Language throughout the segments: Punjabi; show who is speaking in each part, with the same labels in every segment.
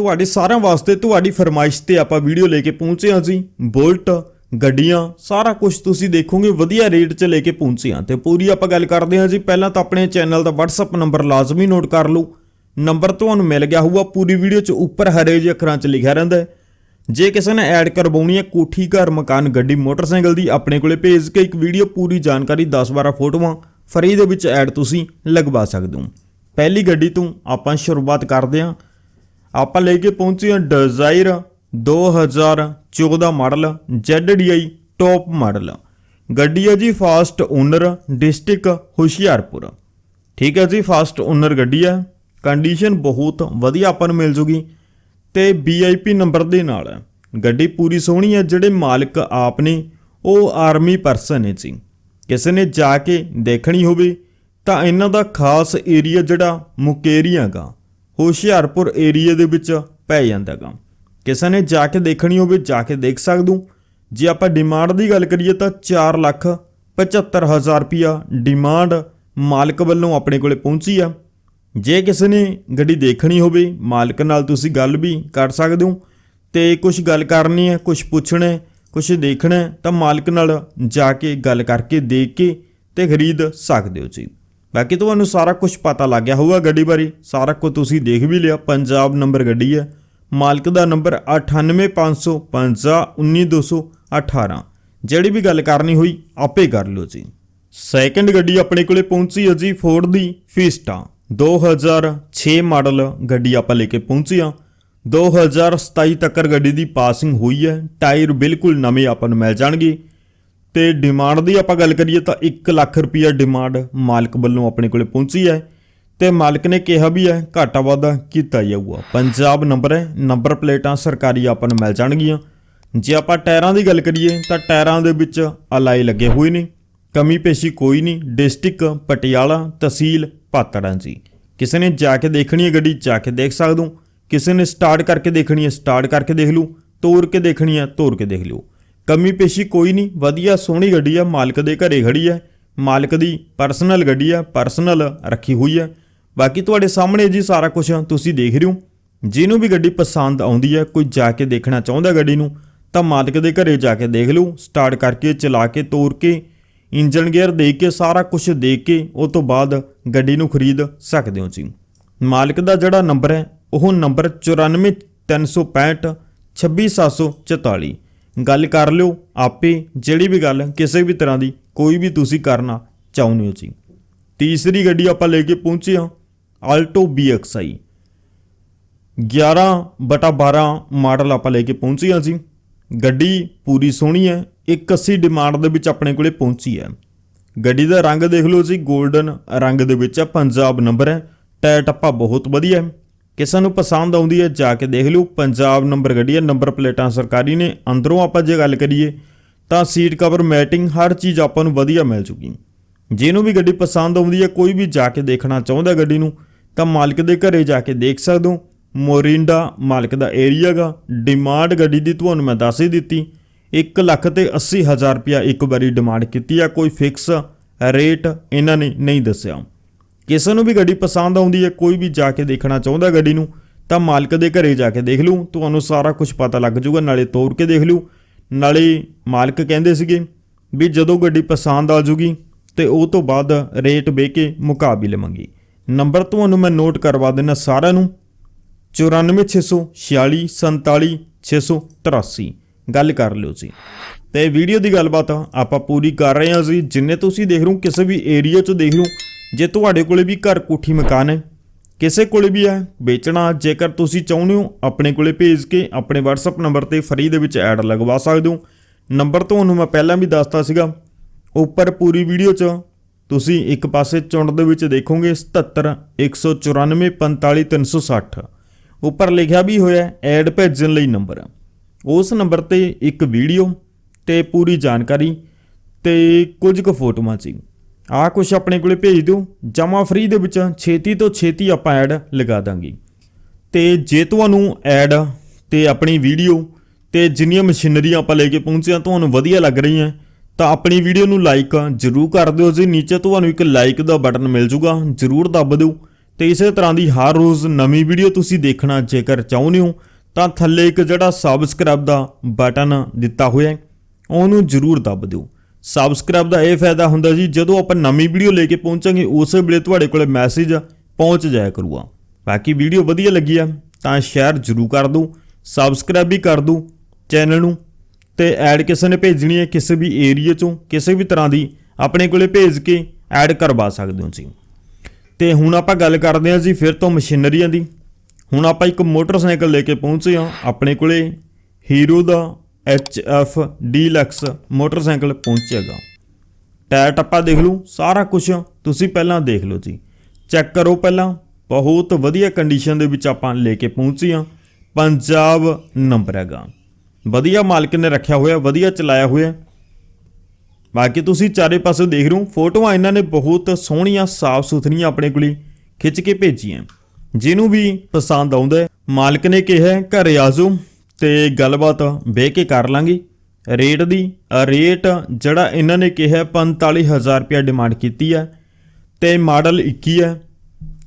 Speaker 1: ਤੁਹਾਡੇ ਸਾਰਿਆਂ ਵਾਸਤੇ ਤੁਹਾਡੀ ਫਰਮਾਇਸ਼ ਤੇ ਆਪਾਂ ਵੀਡੀਓ ਲੈ ਕੇ ਪਹੁੰਚੇ ਹਾਂ ਜੀ। ਬੁਲਟ, ਗੱਡੀਆਂ, ਸਾਰਾ ਕੁਝ ਤੁਸੀਂ ਦੇਖੋਗੇ, ਵਧੀਆ ਰੇਟ 'ਚ ਲੈ ਕੇ ਪਹੁੰਚੇ ਹਾਂ। ਤੇ ਪੂਰੀ ਆਪਾਂ ਗੱਲ ਕਰਦੇ ਹਾਂ ਜੀ। ਪਹਿਲਾਂ ਤਾਂ ਆਪਣੇ ਚੈਨਲ ਦਾ WhatsApp ਨੰਬਰ ਲਾਜ਼ਮੀ ਨੋਟ ਕਰ ਲਓ। ਨੰਬਰ ਤੁਹਾਨੂੰ ਮਿਲ ਗਿਆ ਹੋਊਗਾ। ਪੂਰੀ ਵੀਡੀਓ 'ਚ ਉੱਪਰ ਹਰੇ ਜਿਹੇ ਅੱਖਰਾਂ 'ਚ ਲਿਖਿਆ ਰਹਿੰਦਾ ਹੈ। ਜੇ ਕਿਸੇ ਨੇ ਐਡ ਕਰਵਾਉਣੀ ਹੈ ਕੋਠੀ, ਘਰ, ਮਕਾਨ, ਗੱਡੀ, ਮੋਟਰਸਾਈਕਲ ਦੀ, ਆਪਣੇ ਕੋਲੇ ਭੇਜ ਕੇ ਇੱਕ ਵੀਡੀਓ ਪੂਰੀ ਜਾਣਕਾਰੀ 10-12 ਫੋਟੋਆਂ ਫਰੀ ਦੇ ਵਿੱਚ ਐਡ ਤੁਸੀਂ ਲਗਵਾ ਸਕਦੇ ਹੋ। ਪਹਿਲੀ ਗੱਡੀ ਤੋਂ ਆਪਾਂ ਸ਼ੁਰੂਆਤ ਕਰਦੇ ਹਾਂ। ਆਪਾਂ ਲੈ ਕੇ ਪਹੁੰਚੇ ਹਾਂ Dzire 2014 model ZDI top model. ਗੱਡੀ ਹੈ ਜੀ ਫਾਸਟ ਓਨਰ ਡਿਸਟ੍ਰਿਕਟ ਹੁਸ਼ਿਆਰਪੁਰ। ਠੀਕ ਹੈ ਜੀ ਫਾਸਟ ਓਨਰ ਗੱਡੀ ਹੈ ਕੰਡੀਸ਼ਨ ਬਹੁਤ ਵਧੀਆ ਆਪਾਂ ਨੂੰ ਮਿਲ ਜੂਗੀ। ਤੇ VIP ਨੰਬਰ ਦੇ ਨਾਲ ਹੈ ਗੱਡੀ ਪੂਰੀ ਸੋਹਣੀ ਹੈ ਜਿਹੜੇ ਮਾਲਕ ਆਪ ਨੇ, ਉਹ ਆਰਮੀ ਪਰਸਨ ਹੈ ਜੀ। ਕਿਸੇ ਨੇ ਜਾ ਕੇ ਦੇਖਣੀ ਹੋਵੇ, ਤਾਂ ਇਹਨਾਂ ਦਾ ਖਾਸ ਏਰੀਆ ਜਿਹੜਾ ਮੁਕੇਰੀਆਂ ਗਾ ਹੁਸ਼ਿਆਰਪੁਰ ਏਰੀਆ ਦੇ ਵਿੱਚ ਪੈ ਜਾਂਦਾ ਗਾ ਕਿਸੇ ਨੇ ਜਾ ਕੇ ਦੇਖਣੀ ਹੋਵੇ, ਜਾ ਕੇ ਦੇਖ ਸਕਦੇ। ਹੋ ਜੇ ਆਪਾਂ ਡਿਮਾਂਡ ਦੀ ਗੱਲ ਕਰੀਏ ਤਾਂ 4 ਲੱਖ 75000 ਰੁਪਿਆ ਡਿਮਾਂਡ ਮਾਲਕ ਵੱਲੋਂ ਆਪਣੇ ਕੋਲੇ ਪਹੁੰਚੀ ਆ। ਜੇ ਕਿਸੇ ਨੇ ਗੱਡੀ ਦੇਖਣੀ ਹੋਵੇ, ਮਾਲਕ ਨਾਲ ਤੁਸੀਂ ਗੱਲ ਵੀ ਕਰ ਸਕਦੇ। ਹੋ ਤੇ ਕੁਝ ਗੱਲ ਕਰਨੀ ਹੈ ਕੁਝ ਪੁੱਛਣਾ ਹੈ ਕੁਝ ਦੇਖਣਾ ਹੈ, ਤਾਂ ਮਾਲਕ ਨਾਲ ਜਾ ਕੇ ਗੱਲ ਕਰਕੇ ਦੇਖ ਕੇ ਤੇ ਖਰੀਦ ਸਕਦੇ ਹੋ ਜੀ ਬਾਕੀ ਤੁਹਾਨੂੰ ਸਾਰਾ ਕੁਝ ਪਤਾ ਲੱਗ ਗਿਆ ਹੋਊਗਾ ਗੱਡੀ ਬਾਰੇ। ਸਾਰਾ ਕੁਝ ਤੁਸੀਂ ਦੇਖ ਵੀ ਲਿਆ। ਪੰਜਾਬ ਨੰਬਰ ਗੱਡੀ ਹੈ। ਮਾਲਕ ਦਾ ਨੰਬਰ 9855519218 ਜਿਹੜੀ ਵੀ ਗੱਲ ਕਰਨੀ ਹੋਈ, ਆਪੇ ਕਰ ਲਓ ਜੀ। ਸੈਕੰਡ ਗੱਡੀ ਆਪਣੇ ਕੋਲੇ ਪਹੁੰਚੀ ਹੈ ਜੀ ਫੋਰਡ ਦੀ ਫੀਸਟਾ 2006 ਮਾਡਲ ਗੱਡੀ ਆਪਾਂ ਲੈ ਕੇ ਪਹੁੰਚੇ ਹਾਂ। 2027 ਤੱਕ ਗੱਡੀ ਦੀ ਪਾਸਿੰਗ ਹੋਈ ਹੈ। ਟਾਇਰ ਬਿਲਕੁਲ ਨਵੇਂ ਆਪਾਂ ਨੂੰ ਮਿਲ ਜਾਣਗੇ। ਤੇ ਡਿਮਾਂਡ ਦੀ ਆਪਾਂ ਗੱਲ ਕਰੀਏ ਤਾਂ 1 ਲੱਖ ਰੁਪਈਆ ਡਿਮਾਂਡ ਮਾਲਕ ਵੱਲੋਂ ਆਪਣੇ ਕੋਲੇ ਪਹੁੰਚੀ ਹੈ ਤੇ ਮਾਲਕ ਨੇ ਕਿਹਾ ਵੀ ਹੈ, ਘਾਟਾ ਵਾਧਾ ਕੀਤਾ ਜਾਊਗਾ। ਪੰਜਾਬ ਨੰਬਰ ਹੈ, ਨੰਬਰ ਪਲੇਟਾਂ ਸਰਕਾਰੀ ਆਪਾਂ ਨੂੰ ਮਿਲ ਜਾਣਗੀਆਂ। ਜੇ ਆਪਾਂ ਟਾਇਰਾਂ ਦੀ ਗੱਲ ਕਰੀਏ ਤਾਂ ਟਾਇਰਾਂ ਦੇ ਵਿੱਚ ਅਲਾਈ ਲੱਗੇ ਹੋਏ ਨੇ, ਕਮੀ ਪੇਸ਼ੀ ਕੋਈ ਨਹੀਂ, ਡਿਸਟ੍ਰਿਕਟ, ਪਟਿਆਲਾ, ਤਹਿਸੀਲ, ਪਾਤੜਾਂ ਜੀ। ਕਿਸੇ ਨੇ ਜਾ ਕੇ ਦੇਖਣੀ ਹੈ ਗੱਡੀ, ਜਾ ਕੇ ਦੇਖ ਸਕਦੇ ਹੋ। ਕਿਸੇ ਨੇ ਸਟਾਰਟ ਕਰਕੇ ਦੇਖਣੀ ਹੈ ਸਟਾਰਟ ਕਰਕੇ ਦੇਖ ਲਓ ਤੋੜ ਕੇ ਦੇਖਣੀ ਹੈ ਤੋੜ ਕੇ ਦੇਖ ਲਿਓ। ਕਮੀ ਪੇਸ਼ੀ ਕੋਈ ਨਹੀਂ, ਵਧੀਆ ਸੋਹਣੀ ਗੱਡੀ ਆ, ਮਾਲਕ ਦੇ ਘਰੇ ਖੜੀ ਹੈ ਮਾਲਕ ਦੀ ਪਰਸਨਲ ਗੱਡੀ ਆ ਪਰਸਨਲ ਰੱਖੀ ਹੋਈ ਹੈ ਬਾਕੀ ਤੁਹਾਡੇ ਸਾਹਮਣੇ ਜੀ ਸਾਰਾ ਕੁਝ ਤੁਸੀਂ ਦੇਖ ਰਹੇ ਹੋ। ਜਿਹਨੂੰ ਵੀ ਗੱਡੀ ਪਸੰਦ ਆਉਂਦੀ ਹੈ ਕੋਈ ਜਾ ਕੇ ਦੇਖਣਾ ਚਾਹੁੰਦਾ ਗੱਡੀ ਨੂੰ, ਤਾਂ ਮਾਲਕ ਦੇ ਘਰੇ ਜਾ ਕੇ ਦੇਖ ਲਓ। ਸਟਾਰਟ ਕਰਕੇ, ਚਲਾ ਕੇ, ਤੋਰ ਕੇ ਇੰਜਨ ਗੇਅਰ ਦੇ ਕੇ, ਸਾਰਾ ਕੁਝ ਦੇਖ ਕੇ, ਉਹ ਤੋਂ ਬਾਅਦ ਗੱਡੀ ਨੂੰ ਖਰੀਦ ਸਕਦੇ ਹੋ ਜੀ। ਮਾਲਕ ਦਾ ਜਿਹੜਾ ਨੰਬਰ ਹੈ, ਉਹ ਨੰਬਰ 94365 26744 ਗੱਲ ਕਰ ਲਿਓ ਆਪੇ, ਜਿਹੜੀ ਵੀ ਗੱਲ, ਕਿਸੇ ਵੀ ਤਰ੍ਹਾਂ ਦੀ, ਕੋਈ ਵੀ ਤੁਸੀਂ ਕਰਨਾ ਚਾਹੁੰਦੇ ਹੋ ਜੀ। ਤੀਸਰੀ ਗੱਡੀ ਆਪਾਂ ਲੈ ਕੇ ਪਹੁੰਚੇ ਹਾਂ ਆਲਟੋ BXI 11 ਬਟਾ 12 ਮਾਡਲ ਆਪਾਂ ਲੈ ਕੇ ਪਹੁੰਚੇ ਹਾਂ ਜੀ। ਗੱਡੀ ਪੂਰੀ ਸੋਹਣੀ ਹੈ 180 ਡਿਮਾਂਡ ਦੇ ਵਿੱਚ ਆਪਣੇ ਕੋਲੇ ਪਹੁੰਚੀ ਹੈ। ਗੱਡੀ ਦਾ ਰੰਗ ਦੇਖ ਲਓ ਜੀ 골ਡਨ ਰੰਗ ਦੇ ਵਿੱਚ ਹੈ, ਪੰਜਾਬ ਨੰਬਰ ਹੈ ਟਾਇਰ ਟੱਪਾ ਬਹੁਤ ਵਧੀਆ ਹੈ। ਕਿਸੇ ਨੂੰ ਪਸੰਦ ਆਉਂਦੀ ਹੈ, ਜਾ ਕੇ ਦੇਖ ਲਿਓ। ਪੰਜਾਬ ਨੰਬਰ ਗੱਡੀ ਹੈ ਨੰਬਰ ਪਲੇਟਾਂ ਸਰਕਾਰੀ ਨੇ, ਅੰਦਰੋਂ ਆਪਾਂ ਜੇ ਗੱਲ ਕਰੀਏ, ਤਾਂ ਸੀਟ ਕਵਰ, ਮੈਟਿੰਗ, ਹਰ ਚੀਜ਼ ਆਪਾਂ ਨੂੰ ਵਧੀਆ ਮਿਲ ਜੂਗੀ ਜਿਹਨੂੰ ਵੀ ਗੱਡੀ ਪਸੰਦ ਆਉਂਦੀ ਹੈ, ਕੋਈ ਵੀ ਜਾ ਕੇ ਦੇਖਣਾ ਚਾਹੁੰਦਾ ਗੱਡੀ ਨੂੰ, ਤਾਂ ਮਾਲਕ ਦੇ ਘਰੇ ਜਾ ਕੇ ਦੇਖ ਸਕਦੇ ਹੋ। ਮੋਰਿੰਡਾ ਮਾਲਕ ਦਾ ਏਰੀਆ ਗਾ ਡਿਮਾਂਡ ਗੱਡੀ ਦੀ ਤੁਹਾਨੂੰ ਮੈਂ ਦੱਸ ਹੀ ਦਿੱਤੀ 1 ਲੱਖ ਤੇ 80 ਹਜ਼ਾਰ ਰੁਪਇਆ ਇੱਕ ਵਾਰੀ ਡਿਮਾਂਡ ਕੀਤੀ ਆ, ਕੋਈ ਫਿਕਸ ਰੇਟ ਇਹਨਾਂ ਨੇ ਨਹੀਂ ਦੱਸਿਆ। ਕਿਸੇ ਨੂੰ ਵੀ ਗੱਡੀ ਪਸੰਦ ਆਉਂਦੀ ਹੈ, ਕੋਈ ਵੀ ਜਾ ਕੇ ਦੇਖਣਾ ਚਾਹੁੰਦਾ ਗੱਡੀ ਨੂੰ, ਤਾਂ ਮਾਲਕ ਦੇ ਘਰੇ ਜਾ ਕੇ ਦੇਖ ਲਓ ਤੁਹਾਨੂੰ ਸਾਰਾ ਕੁਝ ਪਤਾ ਲੱਗ ਜਾਊਗਾ, ਨਾਲੇ ਤੋਰ ਕੇ ਦੇਖ ਲਓ ਨਾਲੇ ਮਾਲਕ ਕਹਿੰਦੇ ਸੀਗੇ ਵੀ ਜਦੋਂ ਗੱਡੀ ਪਸੰਦ ਆ ਜੂਗੀ, ਤੇ ਉਹ ਤੋਂ ਬਾਅਦ ਰੇਟ ਵੇ ਕੇ ਮੁਕਾ ਵੀ ਲਵਾਂਗੇ ਨੰਬਰ ਤੁਹਾਨੂੰ ਮੈਂ ਨੋਟ ਕਰਵਾ ਦਿੰਦਾ ਸਾਰਿਆਂ ਨੂੰ। 9464447683 ਗੱਲ ਕਰ ਲਿਓ ਜੀ। ਤੇ ਵੀਡੀਓ ਦੀ ਗੱਲਬਾਤ ਆਪਾਂ ਪੂਰੀ ਕਰ ਰਹੇ ਹਾਂ ਜੀ। ਜਿੰਨੇ ਤੁਸੀਂ ਦੇਖ ਰਹੇ ਹੋ, ਕਿਸੇ ਵੀ ਏਰੀਆ 'ਚ ਦੇਖ ਰਹੇ ਹੋ ਜੇ ਤੁਹਾਡੇ ਕੋਲੇ ਵੀ ਘਰ ਕੋਠੀ ਮਕਾਨ ਹੈ, ਕਿਸੇ ਕੋਲੇ ਵੀ ਹੈ, ਵੇਚਣਾ, ਜੇਕਰ ਤੁਸੀਂ ਚਾਹੁੰਦੇ ਹੋ, ਆਪਣੇ ਕੋਲੇ ਭੇਜ ਕੇ ਆਪਣੇ WhatsApp ਨੰਬਰ ਤੇ ਫਰੀ ਦੇ ਵਿੱਚ ਐਡ ਲਗਵਾ ਸਕਦੇ ਹੋ। ਨੰਬਰ ਤੁਹਾਨੂੰ ਮੈਂ ਪਹਿਲਾਂ ਵੀ ਦੱਸਤਾ ਸੀਗਾ, ਉੱਪਰ ਪੂਰੀ ਵੀਡੀਓ 'ਚ ਤੁਸੀਂ ਇੱਕ ਪਾਸੇ ਚੁੰਡ ਦੇ ਵਿੱਚ ਦੇਖੋਗੇ 77 194 45 360 ਉੱਪਰ ਲਿਖਿਆ ਵੀ ਹੋਇਆ ਐਡ ਭੇਜਣ ਲਈ ਨੰਬਰ। ਉਸ ਨੰਬਰ ਤੇ ਇੱਕ ਵੀਡੀਓ ਤੇ ਪੂਰੀ ਜਾਣਕਾਰੀ ਤੇ ਕੁਝ ਕੁ ਫੋਟੋਆਂ ਸੀ। ਆ ਕੁਝ ਆਪਣੇ ਕੋਲੇ ਭੇਜ ਦਿਓ ਜਮਾ ਫ੍ਰੀ ਦੇ ਵਿੱਚ ਛੇਤੀ ਤੋਂ ਛੇਤੀ ਆਪਾਂ ਐਡ ਲਗਾ ਦਾਂਗੇ। ਤੇ ਜੇ ਤੁਹਾਨੂੰ ਐਡ ਤੇ ਆਪਣੀ ਵੀਡੀਓ ਤੇ ਜਿੰਨੀਆਂ ਮਸ਼ੀਨਰੀਆਂ ਆਪਾਂ ਲੈ ਕੇ ਪਹੁੰਚੇ ਆ, ਤੁਹਾਨੂੰ ਵਧੀਆ ਲੱਗ ਰਹੀਆਂ, ਤਾਂ ਆਪਣੀ ਵੀਡੀਓ ਨੂੰ ਲਾਈਕ ਜ਼ਰੂਰ ਕਰ ਦਿਓ ਜੀ। ਨੀਚੇ ਤੁਹਾਨੂੰ ਇੱਕ ਲਾਈਕ ਦਾ ਬਟਨ ਮਿਲ ਜੂਗਾ, ਜ਼ਰੂਰ ਦੱਬ ਦਿਓ। ਤੇ ਇਸੇ ਤਰ੍ਹਾਂ ਦੀ ਹਰ ਰੋਜ਼ ਨਵੀਂ ਵੀਡੀਓ ਤੁਸੀਂ ਦੇਖਣਾ ਜੇਕਰ ਚਾਹੁੰਦੇ ਹੋ, ਤਾਂ ਥੱਲੇ ਇੱਕ ਜਿਹੜਾ ਸਬਸਕ੍ਰਾਈਬ ਦਾ ਬਟਨ ਦਿੱਤਾ ਹੋਇਆ ਹੈ, ਉਹਨੂੰ ਜ਼ਰੂਰ ਦੱਬ ਦਿਓ। ਸਬਸਕ੍ਰਾਈਬ ਦਾ ਇਹ ਫਾਇਦਾ ਹੁੰਦਾ ਜੀ, ਜਦੋਂ ਆਪਾਂ ਨਵੀਂ ਵੀਡੀਓ ਲੈ ਕੇ ਪਹੁੰਚਾਂਗੇ, ਉਸੇ ਵੇਲੇ ਤੁਹਾਡੇ ਕੋਲੇ ਮੈਸੇਜ ਪਹੁੰਚ ਜਾਇਆ ਕਰੂਗਾ। ਬਾਕੀ ਵੀਡੀਓ ਵਧੀਆ ਲੱਗੀ ਆ, ਤਾਂ ਸ਼ੇਅਰ ਜ਼ਰੂਰ ਕਰ ਦਿਓ ਸਬਸਕ੍ਰਾਈਬ ਵੀ ਕਰ ਦਿਓ ਚੈਨਲ ਨੂੰ, ਤੇ ਐਡ ਕਿਸੇ ਨੇ ਭੇਜਣੀ ਹੈ ਕਿਸੇ ਵੀ ਏਰੀਆ ਚੋਂ, ਕਿਸੇ ਵੀ ਤਰ੍ਹਾਂ ਦੀ, ਆਪਣੇ ਕੋਲੇ ਭੇਜ ਕੇ ਐਡ ਕਰਵਾ ਸਕਦੇ ਹੋ ਜੀ ਤੇ ਹੁਣ ਆਪਾਂ ਗੱਲ ਕਰਦੇ ਹਾਂ ਜੀ ਫਿਰ ਤੋਂ ਮਸ਼ੀਨਰੀਆਂ ਦੀ। ਹੁਣ ਆਪਾਂ ਇੱਕ ਮੋਟਰਸਾਈਕਲ ਲੈ ਕੇ ਪਹੁੰਚੇ ਹਾਂ, ਆਪਣੇ ਕੋਲੇ ਹੀਰੋ ਦਾ ਐਫ ਡੀਲਕਸ ਮੋਟਰਸਾਈਕਲ ਪਹੁੰਚੇਗਾ। ਟਾਇਰ ਟੱਪਾ ਦੇਖ ਲਓ ਸਾਰਾ ਕੁਝ ਤੁਸੀਂ ਪਹਿਲਾਂ ਦੇਖ ਲਓ ਜੀ। ਚੈੱਕ ਕਰੋ ਪਹਿਲਾਂ ਬਹੁਤ ਵਧੀਆ ਕੰਡੀਸ਼ਨ ਦੇ ਵਿੱਚ ਆਪਾਂ ਲੈ ਕੇ ਪਹੁੰਚੇ ਹਾਂ। ਪੰਜਾਬ ਨੰਬਰ ਹੈਗਾ। ਵਧੀਆ ਮਾਲਕ ਨੇ ਰੱਖਿਆ ਹੋਇਆ ਵਧੀਆ ਚਲਾਇਆ ਹੋਇਆ। ਬਾਕੀ ਤੁਸੀਂ ਚਾਰੇ ਪਾਸੇ ਦੇਖ ਰਹੇ ਹੋ ਫੋਟੋਆਂ ਇਹਨਾਂ ਨੇ ਬਹੁਤ ਸੋਹਣੀਆਂ ਸਾਫ਼ ਸੁਥਰੀਆਂ ਆਪਣੇ ਕੋਲੇ ਖਿੱਚ ਕੇ ਭੇਜੀਆਂ। ਜਿਹਨੂੰ ਵੀ ਪਸੰਦ ਆਉਂਦਾ ਮਾਲਕ ਨੇ ਕਿਹਾ ਹੈ, ਘਰੇ ਆ ਜਾਓ। ਤੇ ਗੱਲਬਾਤ ਬਹਿ ਕੇ ਕਰ ਲਾਂਗੇ। ਰੇਟ ਦੀ ਰੇਟ ਜਿਹੜਾ ਇਹਨਾਂ ਨੇ ਕਿਹਾ ਹੈ, 45000 ਰੁਪਏ ਡਿਮਾਂਡ ਕੀਤੀ ਹੈ ਤੇ ਮਾਡਲ 21 ਹੈ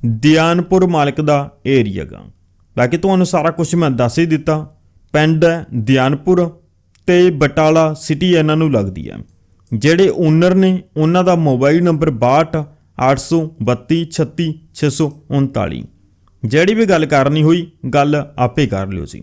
Speaker 1: ਦਿਆਨਪੁਰ ਮਾਲਕ ਦਾ ਏਰੀਆ ਗਾ। ਬਾਕੀ ਤੁਹਾਨੂੰ ਸਾਰਾ ਕੁਝ ਮੈਂ ਦੱਸ ਹੀ ਦਿੱਤਾ। ਪਿੰਡ ਹੈ ਦਿਆਨਪੁਰ ਤੇ ਬਟਾਲਾ ਸਿਟੀ ਇਹਨਾਂ ਨੂੰ ਲੱਗਦੀ ਹੈ। ਜਿਹੜੇ ਓਨਰ ਨੇ ਉਹਨਾਂ ਦਾ ਮੋਬਾਈਲ ਨੰਬਰ 62 832 36 639 ਜਿਹੜੀ ਵੀ ਗੱਲ ਕਰਨੀ ਹੋਈ ਗੱਲ ਆਪੇ ਕਰ ਲਿਓ ਜੀ।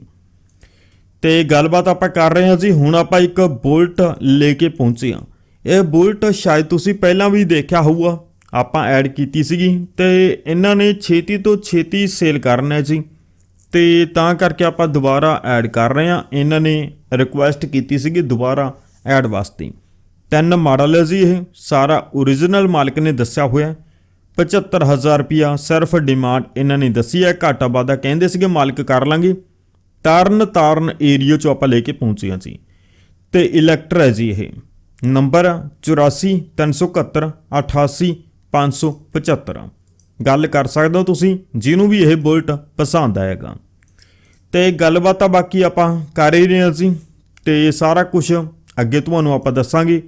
Speaker 1: ਤੇ ਗੱਲਬਾਤ ਆਪਾਂ ਕਰ ਰਹੇ ਹਾਂ ਜੀ। ਹੁਣ ਆਪਾਂ ਇੱਕ ਬੁਲਟ ਲੈ ਕੇ ਪਹੁੰਚੇ ਹਾਂ। ਇਹ ਬੁਲਟ ਸ਼ਾਇਦ ਤੁਸੀਂ ਪਹਿਲਾਂ ਵੀ ਦੇਖਿਆ ਹੋਊਗਾ। ਆਪਾਂ ਐਡ ਕੀਤੀ ਸੀਗੀ ਤੇ ਇਹਨਾਂ ਨੇ ਛੇਤੀ ਤੋਂ ਛੇਤੀ ਸੇਲ ਕਰਨਾ ਹੈ ਜੀ। ਤੇ ਤਾਂ ਕਰਕੇ ਆਪਾਂ ਦੁਬਾਰਾ ਐਡ ਕਰ ਰਹੇ ਹਾਂ। ਇਹਨਾਂ ਨੇ ਰਿਕੁਐਸਟ ਕੀਤੀ ਸੀਗੀ ਦੁਬਾਰਾ ਐਡ ਵਾਸਤੇ। ਤਿੰਨ ਮਾਡਲ ਹੈ ਜੀ ਇਹ। ਸਾਰਾ origignal ਮਾਲਕ ਨੇ ਦੱਸਿਆ ਹੋਇਆ ਹੈ। 75000 ਰੁਪਿਆ ਸਿਰਫ ਡਿਮਾਂਡ ਇਹਨਾਂ ਨੇ ਦੱਸੀ ਹੈ। ਘਾਟਾ ਵਾਧਾ ਕਹਿੰਦੇ ਸੀਗੇ ਮਾਲਕ ਕਰ ਲਾਂਗੇ। ਤਾਰਨ ਤਾਰਨ ਏਰੀਆ ਚੋਂ ਆਪਾਂ ਲੈ ਕੇ ਪਹੁੰਚੇ ਹਾਂ ਜੀ। ਤੇ ਇਲੈਕਟਰ ਹੈ ਜੀ ਇਹ। ਨੰਬਰ 84 371 88 575 ਗੱਲ ਕਰ ਸਕਦੇ ਹੋ ਤੁਸੀਂ, ਜਿਹਨੂੰ ਵੀ ਇਹ ਬੁਲਟ ਪਸੰਦ ਆਏਗਾ। ਤੇ ਗੱਲਬਾਤ ਤਾਂ ਬਾਕੀ ਆਪਾਂ ਕਰ ਹੀ ਰਹੇ ਹਾਂ ਜੀ। ਤੇ ਸਾਰਾ ਕੁਝ ਅੱਗੇ ਤੁਹਾਨੂੰ ਆਪਾਂ ਦੱਸਾਂਗੇ।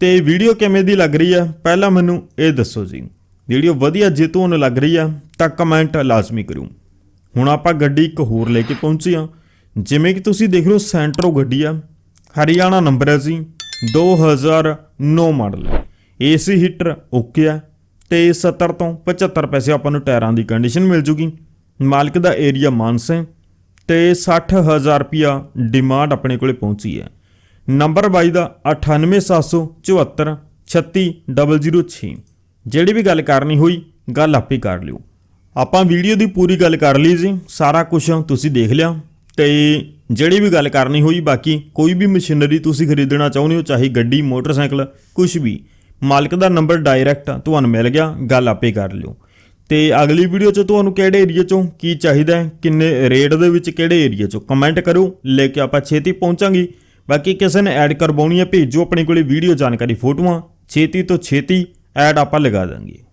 Speaker 1: ਤੇ ਵੀਡੀਓ ਕਿਵੇਂ ਦੀ ਲੱਗ ਰਹੀ ਹੈ, ਪਹਿਲਾਂ ਮੈਨੂੰ ਇਹ ਦੱਸੋ ਜੀ। ਵੀਡੀਓ ਵਧੀਆ ਜੇ ਤੁਹਾਨੂੰ ਲੱਗ ਰਹੀ ਹੈ, ਤਾਂ ਕਮੈਂਟ ਲਾਜ਼ਮੀ ਕਰੋ ਹੁਣ ਆਪਾਂ ਗੱਡੀ ਇੱਕ ਹੋਰ ਲੈ ਕੇ ਪਹੁੰਚੇ ਹਾਂ। ਜਿਵੇਂ ਕਿ ਤੁਸੀਂ ਦੇਖ ਰਹੇ ਹੋ, ਸੈਂਟਰੋ ਗੱਡੀ ਆ। ਹਰਿਆਣਾ ਨੰਬਰ ਹੈ ਜੀ 2009 ਮਾਡਲ। ਏਸੀ ਹੀਟਰ ਓਕੇ ਆ ਤੇ 70 ਤੋਂ 75 ਪੈਸੇ ਆਪਾਂ ਨੂੰ ਟਾਇਰਾਂ ਦੀ ਕੰਡੀਸ਼ਨ ਮਿਲ ਜੂਗੀ। ਮਾਲਕ ਦਾ ਏਰੀਆ ਮਾਨਸਾ ਹੈ ਤੇ 60000 ਰੁਪਿਆ ਡਿਮਾਂਡ ਆਪਣੇ ਕੋਲੇ ਪਹੁੰਚੀ ਹੈ। ਨੰਬਰ 22 ਦਾ 98774 36006 ਜਿਹੜੀ ਵੀ ਗੱਲ ਕਰਨੀ ਹੋਈ, ਗੱਲ ਆਪੇ ਕਰ ਲਿਓ। ਆਪਾਂ ਵੀਡੀਓ ਦੀ ਪੂਰੀ ਗੱਲ ਕਰ ਲਈ ਜੀ, ਸਾਰਾ ਕੁਝ ਤੁਸੀਂ ਦੇਖ ਲਿਆ। ਤੇ ਜਿਹੜੀ ਵੀ ਗੱਲ ਕਰਨੀ ਹੋਈ, ਬਾਕੀ ਕੋਈ ਵੀ ਮਸ਼ੀਨਰੀ ਤੁਸੀਂ ਖਰੀਦਣਾ ਚਾਹੁੰਦੇ ਹੋ, ਚਾਹੇ ਗੱਡੀ, ਮੋਟਰਸਾਈਕਲ ਕੁਝ ਵੀ, ਮਾਲਕ ਦਾ ਨੰਬਰ ਡਾਇਰੈਕਟ ਤੁਹਾਨੂੰ ਮਿਲ ਗਿਆ, ਗੱਲ ਆਪੇ ਕਰ ਲਿਓ। ਤੇ ਅਗਲੀ ਵੀਡੀਓ 'ਚ ਤੁਹਾਨੂੰ ਕਿਹੜੇ ਏਰੀਆ 'ਚੋਂ ਕੀ ਚਾਹੀਦਾ ਹੈ, ਕਿੰਨੇ ਰੇਟ ਦੇ ਵਿੱਚ ਕਿਹੜੇ ਏਰੀਆ 'ਚੋਂ ਕਮੈਂਟ ਕਰੋ ਲੈ ਕੇ ਆਪਾਂ ਛੇਤੀ ਪਹੁੰਚਾਂਗੇ। ਬਾਕੀ ਕਿਸੇ ਨੇ ਐਡ ਕਰਵਾਉਣੀ ਹੈ, ਭੇਜੋ, ਆਪਣੇ ਕੋਲੇ ਵੀਡੀਓ ਜਾਣਕਾਰੀ, ਫੋਟੋਆਂ, ਛੇਤੀ ਤੋਂ ਛੇਤੀ ਐਡ ਆਪਾਂ ਲਗਾ ਦਾਂਗੇ।